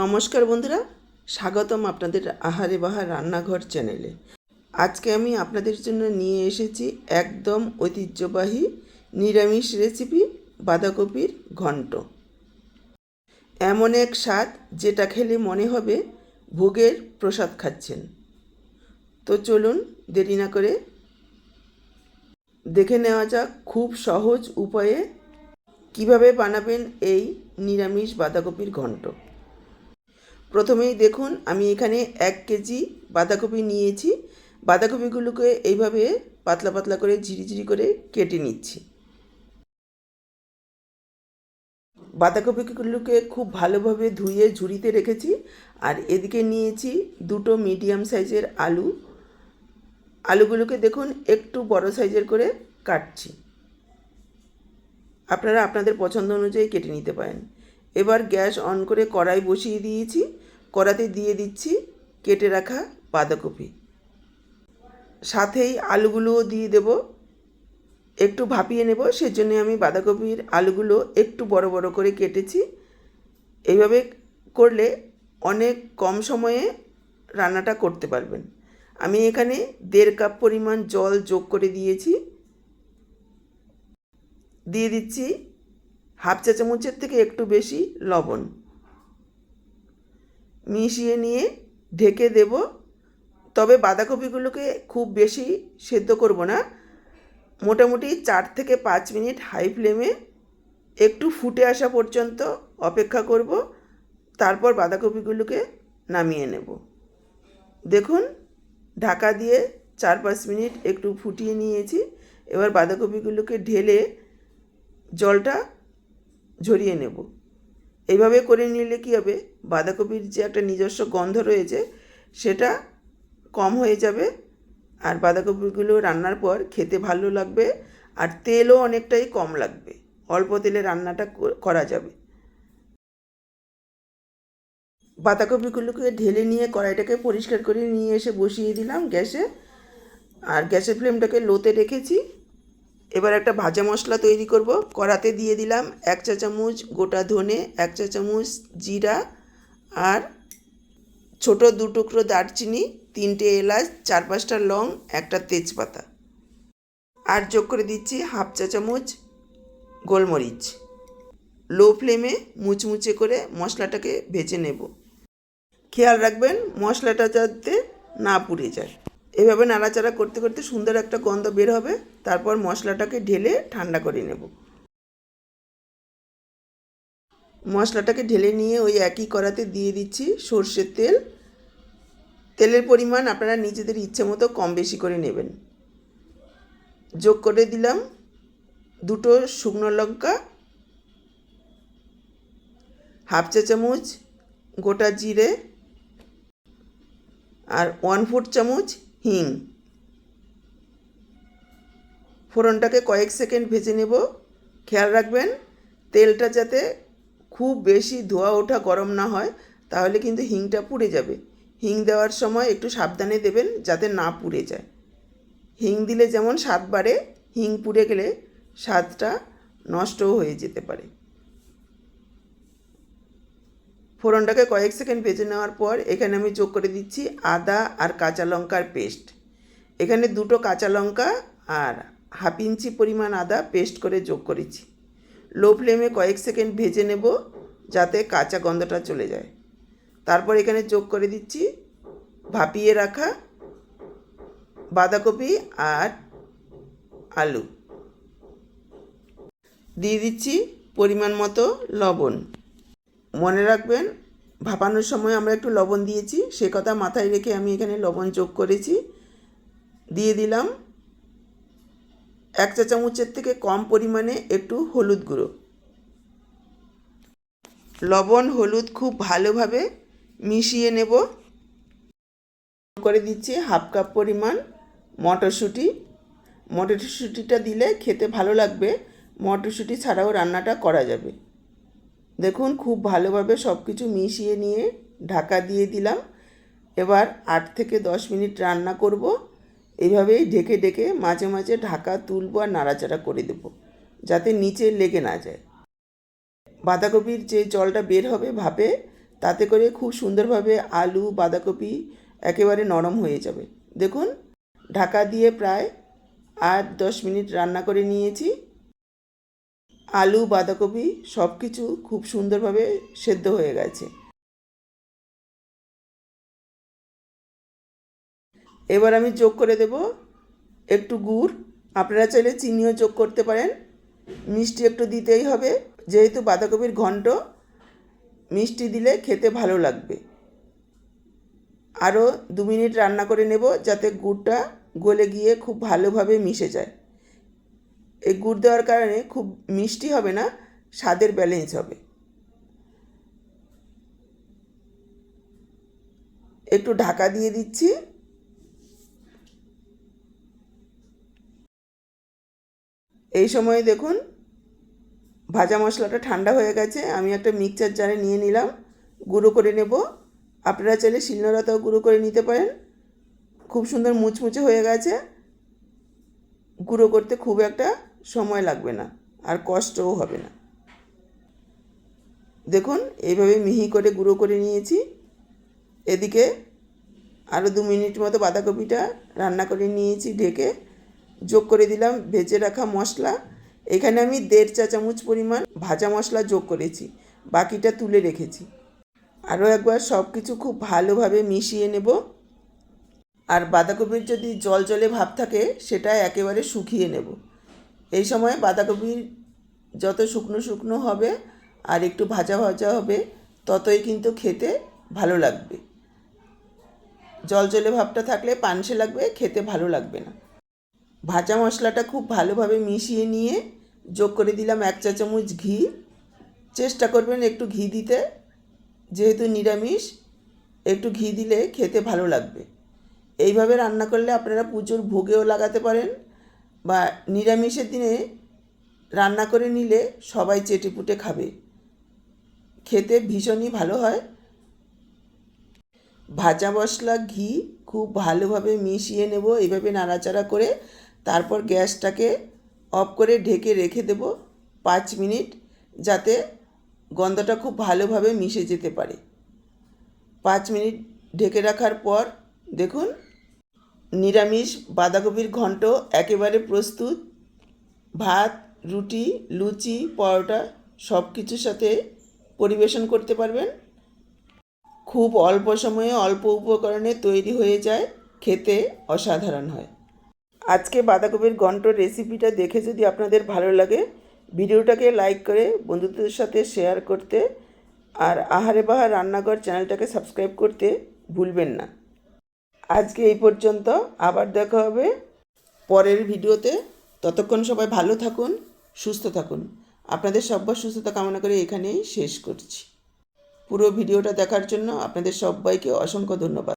নমস্কার বন্ধুরা, স্বাগতম আপনাদের আহারে বাহার রান্নাঘর চ্যানেলে। আজকে আমি আপনাদের জন্য নিয়ে এসেছি একদম ঐতিহ্যবাহী নিরামিষ রেসিপি বাঁধাকপির ঘন্ট। এমন এক স্বাদ যেটা খেলে মনে হবে ভোগের প্রসাদ খাচ্ছেন। তো চলুন দেরি না করে দেখে নেওয়া যাক খুব সহজ উপায়ে কীভাবে বানাবেন এই নিরামিষ বাঁধাকপির ঘন্ট। প্রথমেই দেখুন, আমি এখানে এক কেজি বাঁধাকপি নিয়েছি। বাঁধাকপিগুলোকে এইভাবে পাতলা পাতলা করে ঝিরিঝিরি করে কেটে নিচ্ছি। বাঁধাকপিগুলোকে খুব ভালোভাবে ধুয়ে ঝুড়িতে রেখেছি আর এদিকে নিয়েছি দুটো মিডিয়াম সাইজের আলু। আলুগুলোকে দেখুন, একটু বড় সাইজের করে কাটছি। আপনারা আপনাদের পছন্দ অনুযায়ী কেটে নিতে পারেন। এবার গ্যাস অন করে কড়াই বসিয়ে দিয়েছি। কড়াতে দিয়ে দিচ্ছি কেটে রাখা বাঁধাকপি। সাথেই আলুগুলোও দিয়ে দেব। একটু ভাপিয়ে নেব, সেজন্য আমি বাঁধাকপির আলুগুলো একটু বড় বড় করে কেটেছি। এইভাবে করলে অনেক কম সময়ে রান্নাটা করতে পারবেন। আমি এখানে দেড় কাপ পরিমাণ জল যোগ করে দিয়েছি। দিয়ে দিচ্ছি হাফ চা চামচের থেকে একটু বেশি লবণ। মিশিয়ে নিয়ে ঢেকে দেব। তবে বাঁধাকপিগুলোকে খুব বেশি সেদ্ধ করব না। মোটামুটি চার থেকে পাঁচ মিনিট হাই ফ্লেমে একটু ফুটে আসা পর্যন্ত অপেক্ষা করব। তারপর বাঁধাকপিগুলোকে নামিয়ে নেব। দেখুন, ঢাকা দিয়ে চার পাঁচ মিনিট একটু ফুটিয়ে নিয়েছি। এবার বাঁধাকপিগুলোকে ঢেলে জলটা ঝরিয়ে নেব। এইভাবে করে নিলে কী হবে? বাঁধাকপির যে একটা নিজস্ব গন্ধ রয়েছে, সেটা কম হয়ে যাবে আর বাঁধাকপিগুলো রান্নার পর খেতে ভালো লাগবে আর তেলও অনেকটাই কম লাগবে। অল্প তেলে রান্নাটা করা যাবে। বাঁধাকপিগুলোকে ঢেলে নিয়ে কড়াইটাকে পরিষ্কার করে নিয়ে এসে বসিয়ে দিলাম গ্যাসে। আর গ্যাসের ফ্লেমটাকে লোতে রেখেছি। এবার একটা ভাজা মশলা তৈরি করব। কড়াতে দিয়ে দিলাম এক চা চামচ গোটা ধনে, এক চা চামচ জিরা আর ছোট দু টুকরো দারচিনি, তিনটে এলাচ, চার পাঁচটা লং, একটা তেজপাতা। আর যোগ করে দিচ্ছি হাফ চা চামচ গোলমরিচ। লো ফ্লেমে মুচমুচে করে মশলাটাকে ভেজে নেব। খেয়াল রাখবেন মশলাটা যাতে না পুড়ে যায়। এভাবে নাড়াচাড়া করতে করতে সুন্দর একটা গন্ধ বের হবে। তারপর মশলাটাকে ঢেলে ঠান্ডা করে নেব। মশলাটাকে ঢেলে নিয়ে ওই একই কড়াতে দিয়ে দিচ্ছি সর্ষের তেল। তেলের পরিমাণ আপনারা নিজেদের ইচ্ছে মতো কম বেশি করে নেবেন। যোগ করে দিলাম দুটো শুকনো লঙ্কা, হাফ চা চামচ, গোটা জিরে আর ওয়ান ফোর চামচ হিং। ফোড়নটাকে কয়েক সেকেন্ড ভেজে নেব। খেয়াল রাখবেন, তেলটা যাতে খুব বেশি ধোয়া ওঠা গরম না হয়, তাহলে কিন্তু হিংটা পুড়ে যাবে। হিং দেওয়ার সময় একটু সাবধানে দেবেন যাতে না পুড়ে যায়। হিং দিলে যেমন স্বাদ বাড়ে, হিং পুড়ে গেলে স্বাদটা নষ্টও হয়ে যেতে পারে। ফোড়নটাকে কয়েক সেকেন্ড ভেজে নেওয়ার পর এখানে আমি যোগ করে দিচ্ছি আদা আর কাঁচা লঙ্কার পেস্ট। এখানে দুটো কাঁচা লঙ্কা আর হাফ ইঞ্চি পরিমাণ আদা পেস্ট করে যোগ করেছি। লো ফ্লেমে কয়েক সেকেন্ড ভেজে নেব যাতে কাঁচা গন্ধটা চলে যায়। তারপর এখানে যোগ করে দিচ্ছি ভাপিয়ে রাখা বাঁধাকপি আর আলু। দিয়ে দিচ্ছি পরিমাণ মতো লবণ। মনে রাখবেন, ভাপানোর সময় আমরা একটু লবণ দিয়েছি, সে কথা মাথায় রেখে আমি এখানে লবণ যোগ করেছি। দিয়ে দিলাম এক চা চামচের থেকে কম পরিমাণে একটু হলুদ গুঁড়ো। লবণ, হলুদ খুব ভালোভাবে মিশিয়ে নেব। করে দিচ্ছি হাফ কাপ পরিমাণ মটরশুঁটি। মটরশুঁটিটা দিলে খেতে ভালো লাগবে। মটরশুঁটি ছাড়াও রান্নাটা করা যাবে। দেখুন, খুব ভালোভাবে সব কিছু মিশিয়ে নিয়ে ঢাকা দিয়ে দিলাম। এবার আট থেকে দশ মিনিট রান্না করব। এইভাবেই ঢেকে ঢেকে মাঝে মাঝে ঢাকা তুলবো আর নাড়াচাড়া করে দেব, যাতে নিচে লেগে না যায়। বাঁধাকপির যে জলটা বের হবে ভাপে, তাতে করে খুব সুন্দরভাবে আলু, বাঁধাকপি একেবারে নরম হয়ে যাবে। দেখুন, ঢাকা দিয়ে প্রায় আট দশ মিনিট রান্না করে নিয়েছি। আলু, বাঁধাকপি সব কিছু খুব সুন্দরভাবে সেদ্ধ হয়ে গেছে। এবার আমি যোগ করে দেব একটু গুড়। আপনারা চাইলে চিনিও যোগ করতে পারেন। মিষ্টি একটু দিতেই হবে, যেহেতু বাঁধাকপির ঘন্ট, মিষ্টি দিলে খেতে ভালো লাগবে। আরও দু মিনিট রান্না করে নেব যাতে গুড়টা গলে গিয়ে খুব ভালোভাবে মিশে যায়। এই গুড় দেওয়ার কারণে খুব মিষ্টি হবে না, স্বাদের ব্যালেন্স হবে। একটু ঢাকা দিয়ে দিচ্ছি। এই সময় দেখুন, ভাজা মশলাটা ঠান্ডা হয়ে গেছে, আমি একটা মিক্সচার জারে নিয়ে নিলাম, গুঁড়ো করে নেব। আপনারা চাইলে শিলনোড়াতেও গুঁড়ো করে নিতে পারেন। খুব সুন্দর মুচমুচে হয়ে গেছে। গুঁড়ো করতে খুব একটা সময় লাগবে না, আর কষ্টও হবে না। দেখুন, এইভাবে মিহি করে গুঁড়ো করে নিয়েছি। এদিকে আরও দু মিনিট মতো বাঁধাকপিটা রান্না করে নিয়েছি ঢেকে। যোগ করে দিলাম, ভেজে রাখা মশলা। এখানে আমি দেড় চা চামচ পরিমাণ ভাজা মশলা যোগ করেছি, বাকিটা তুলে রেখেছি। আরও একবার সব কিছু খুব ভালোভাবে মিশিয়ে নেব। আর বাঁধাকপির যদি জল জলে ভাব থাকে, সেটা একেবারে শুকিয়ে নেব। এই সময় বাঁধাকপির যত শুকনো শুকনো হবে আর একটু ভাজা ভাজা হবে, ততই কিন্তু খেতে ভালো লাগবে। জল জলে ভাবটা থাকলে পানসে লাগবে, খেতে ভালো লাগবে না। ভাজা মশলাটা খুব ভালোভাবে মিশিয়ে নিয়ে যোগ করে দিলাম এক চা চামচ ঘি। চেষ্টা করবেন একটু ঘি দিতে। যেহেতু নিরামিষ, একটু ঘি দিলে খেতে ভালো লাগবে। এইভাবে রান্না করলে আপনারা পুজোর ভোগেও লাগাতে পারেন বা নিরামিষের দিনে রান্না করে নিলে সবাই চেটেপুটে খাবে। খেতে ভীষণই ভালো হয়। ভাজা মশলা, ঘি খুব ভালোভাবে মিশিয়ে নেব। এইভাবে নাড়াচাড়া করে তারপর গ্যাসটাকে অফ করে ঢেকে রেখে দেব পাঁচ মিনিট যাতে গন্ধটা খুব ভালোভাবে মিশে যেতে পারে। পাঁচ মিনিট ঢেকে রাখার পর দেখুন, নিরামিষ বাঁধাকপির ঘন্ট একেবারে প্রস্তুত। ভাত, রুটি, লুচি, পরোটা সব কিছুর সাথে পরিবেশন করতে পারবেন। খুব অল্প সময়ে অল্প উপকরণে তৈরি হয়ে যায়, খেতে অসাধারণ হয়। আজকে বাঁধাকপির ঘন্ট রেসিপিটা দেখে যদি আপনাদের ভালো লাগে, ভিডিওটাকে লাইক করে বন্ধুদের সাথে শেয়ার করতে আর আহারে বাহার রান্নাঘর চ্যানেলটাকে সাবস্ক্রাইব করতে ভুলবেন না। আজকে এই পর্যন্ত, আবার দেখা হবে পরের ভিডিওতে। ততক্ষণ সবাই ভালো থাকুন, সুস্থ থাকুন। আপনাদের সব্বার সুস্থতা কামনা করে এখানেই শেষ করছি। পুরো ভিডিওটা দেখার জন্য আপনাদের সবাইকে অসংখ্য ধন্যবাদ।